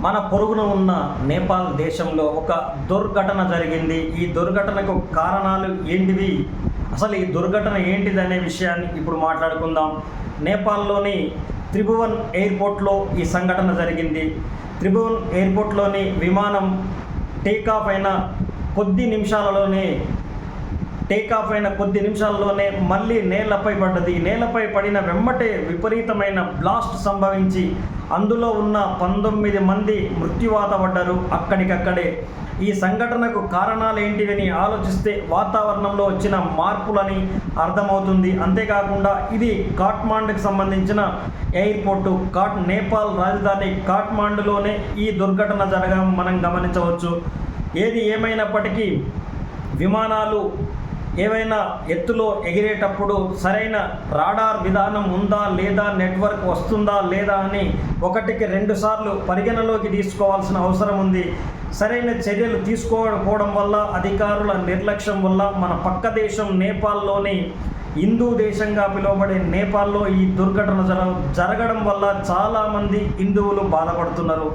మన పొరుగున ఉన్న నేపాల్ దేశంలో ఒక దుర్ఘటన జరిగింది. ఈ దుర్ఘటనకు కారణాలు ఏంటివి? అసలు ఈ దుర్ఘటన ఏంటిది అనే విషయాన్ని ఇప్పుడు మాట్లాడుకుందాం. నేపాల్లోని త్రిభువన్ ఎయిర్పోర్ట్లో ఈ సంఘటన జరిగింది. త్రిభువన్ ఎయిర్పోర్ట్లోని విమానం టేకాఫ్ అయిన కొద్ది నిమిషాలలోనే టేకాఫ్ అయిన కొద్ది నిమిషాల్లోనే మళ్ళీ నేలపై పడ్డది. నేలపై పడిన వెమ్మటే విపరీతమైన బ్లాస్ట్ సంభవించి అందులో ఉన్న పంతొమ్మిది మంది మృత్యువాత పడ్డారు అక్కడికక్కడే. ఈ సంఘటనకు కారణాలు ఏంటివని ఆలోచిస్తే వాతావరణంలో వచ్చిన మార్పులని అర్థమవుతుంది. అంతేకాకుండా ఇది కాట్మాండ్కి సంబంధించిన ఎయిర్పోర్టు కాట్ నేపాల్ రాజధాని కాట్మాండులోనే ఈ దుర్ఘటన జరగడం మనం గమనించవచ్చు. ఏది ఏమైనప్పటికీ విమానాలు ఏవైనా ఎత్తులో ఎగిరేటప్పుడు సరైన రాడార్ విధానం ఉందా లేదా నెట్వర్క్ వస్తుందా లేదా అని ఒకటికి రెండు సార్లు పరిగణలోకి తీసుకోవాల్సిన అవసరం ఉంది. సరైన చర్యలు తీసుకోకపోవడం వల్ల అధికారుల నిర్లక్ష్యం వల్ల మన పక్క దేశం నేపాల్లోని హిందూ దేశంగా పిలువబడే నేపాల్లో ఈ దుర్ఘటన జరగడం వల్ల చాలామంది హిందువులు బాధపడుతున్నారు.